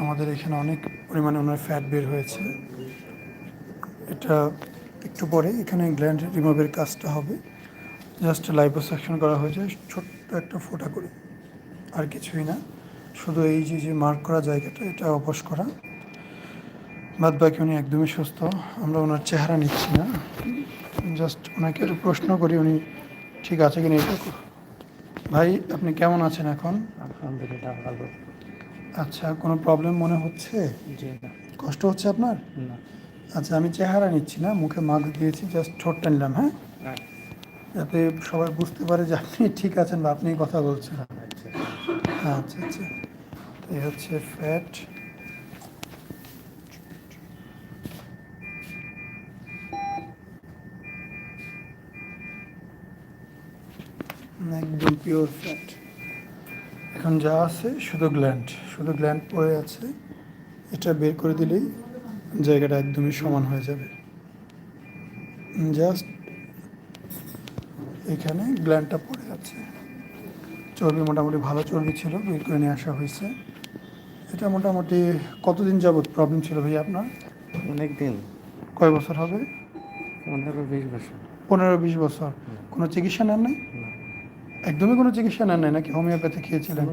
আমাদের এখানে অনেক পরিমাণে ওনার ফ্যাট বের হয়েছে। এটা একটু পরে এখানে গ্ল্যান্ড রিমুভের কাজটা হবে। জাস্ট লাইপোসাকশন করা হয়েছে, ছোট্ট একটা ফোঁটা করে। আর কিছুই না। শুধু এই যে যে মার্ক করা জায়গাটা, এটা অপস করা। বাদ বাকি উনি একদমই সুস্থ। আমরা ওনার চেহারা নিচ্ছি না। জাস্ট ওনাকে একটু প্রশ্ন করি উনি ঠিক আছে কিনা এটা ভাই, আপনি কেমন আছেন এখন? আলহামদুলিল্লাহ, ভালো। আচ্ছা কোনো প্রবলেম মনে হচ্ছে? জি না। কষ্ট হচ্ছে আপনার? না। আচ্ছা আমি চেহারা নিচ্ছি না মুখে মাস্ক দিয়েছি জাস্ট ঠোঁটটা নিলাম হ্যাঁ? যাতে সবাই বুঝতে পারে যে আপনি ঠিক আছেন বা আপনি কথা বলছেন। আচ্ছা আচ্ছা। আচ্ছা তো এই হচ্ছে ফ্যাট একদম পিওর ফ্যাট এখন যা আছে শুধু গ্ল্যান্ড শুধু গ্ল্যান্ড পড়ে আছে এটা বের করে দিলেই জায়গাটা একদমই সমান হয়ে যাবে। জাস্ট এখানে গ্ল্যান্ডটা পড়ে আছে। চর্বি মোটামুটি ভালো চর্বি ছিল বের করে নিয়ে আসা হয়েছে। এটা মোটামুটি কতদিন যাবৎ প্রবলেম ছিল ভাই আপনার? অনেক দিন কয় বছর হবে? পনেরো বিশ বছর। পনেরো বিশ বছর। কোনো চিকিৎসা নেন নাই? একদমই কোনো চিকিৎসা নেন নাই নাকি হোমিওপ্যাথি খেয়েছিলেন?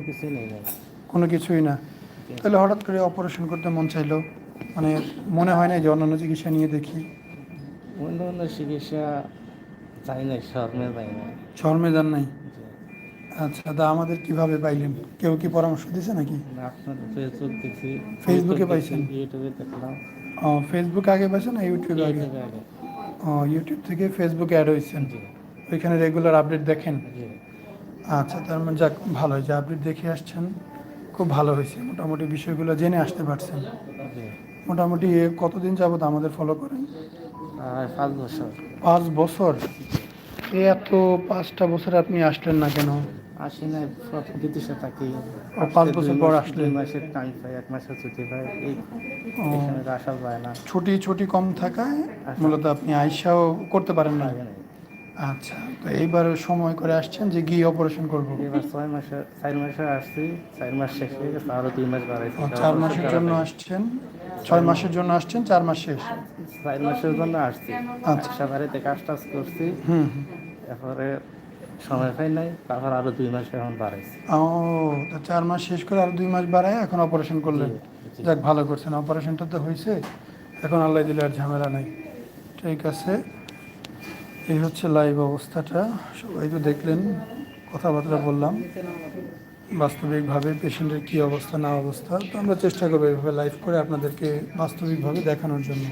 কোনো কিছুই নেই না। তাহলে হঠাৎ করে অপারেশন করতে মন চাইলো? মানে মনে হয় না যে অন্যান্য চিকিৎসা নিয়ে দেখি? অন্য অন্য চিকিৎসা চাই নাই শর্মে পাই না শর্মে যান নাই? আচ্ছা তা আমাদের কীভাবে পাইলেন? কেউ কি পরামর্শ দিছে নাকি? আপনার ফেসবুক দেখছি। ফেসবুকে পাইছেন? ইউটিউবে দেখলাম। ও ফেসবুক আগে পাইছেন না ইউটিউবে আগে? ও ইউটিউব থেকে ফেসবুকে অ্যাড হয়েছেন। ওইখানে রেগুলার আপডেট দেখেন? আচ্ছা তার মানে যাক ভালো হয়েছে। আপনি দেখে আসছেন খুব ভালো হয়েছে। মোটামুটি বিষয়গুলো জেনে আসতে পারছেন। মোটামুটি কতদিন যাবত আমাদের ফলো করেন? পাঁচ বছর। পাঁচ বছর? এই এত পাঁচটা বছর আপনি আসলেন না কেন? আসি সব বিদেশে থাকি। পাঁচ বছর পর। দুই মাসের টাইম পাই এক মাসের ছুটি পাই। এই। আসা যায় না। ছুটি ছুটি কম থাকায়। মূলত আপনি আইসাও করতে পারেন না। আচ্ছা তো এইবার সময় করে আসছেন যে গিয়ে অপারেশন করব? এবার ছয় মাসে চার মাসে আসছি চার মাস শেষ হয়ে গেছে আরও দুই মাস বাড়াইছি। চার মাসের জন্য আসছেন? ছয় মাসের জন্য আসছেন চার মাস শেষ? চার মাসের জন্য আসছি। আচ্ছা। বাড়িতে কাজ টাজ করছি। হুম। এরপরে সময় পাই নাই তারপর আরও দুই মাস এখন বাড়াইছি। ও তা চার মাস শেষ করে আর দুই মাস বাড়ায় এখন অপারেশন করলেন? যাক ভালো করছেন। অপারেশনটা তো হয়েছে। এখন আল্লাহ দিলে আর ঝামেলা নেই। ঠিক আছে। এই হচ্ছে লাইভ অবস্থাটা। সবাই তো দেখলেন, কথাবার্তা বললাম। বাস্তবিকভাবে পেশেন্টের কী অবস্থা, না অবস্থা, তো আমরা চেষ্টা করব এইভাবে লাইভ করে আপনাদেরকে বাস্তবিকভাবে দেখানোর জন্য।